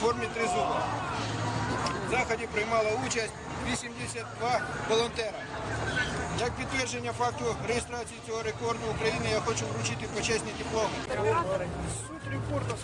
формі тризуба. В заході приймало участь 82 волонтера. Як підтвердження факту реєстрації цього рекорду України я хочу вручити почесні дипломи. Суть рекорду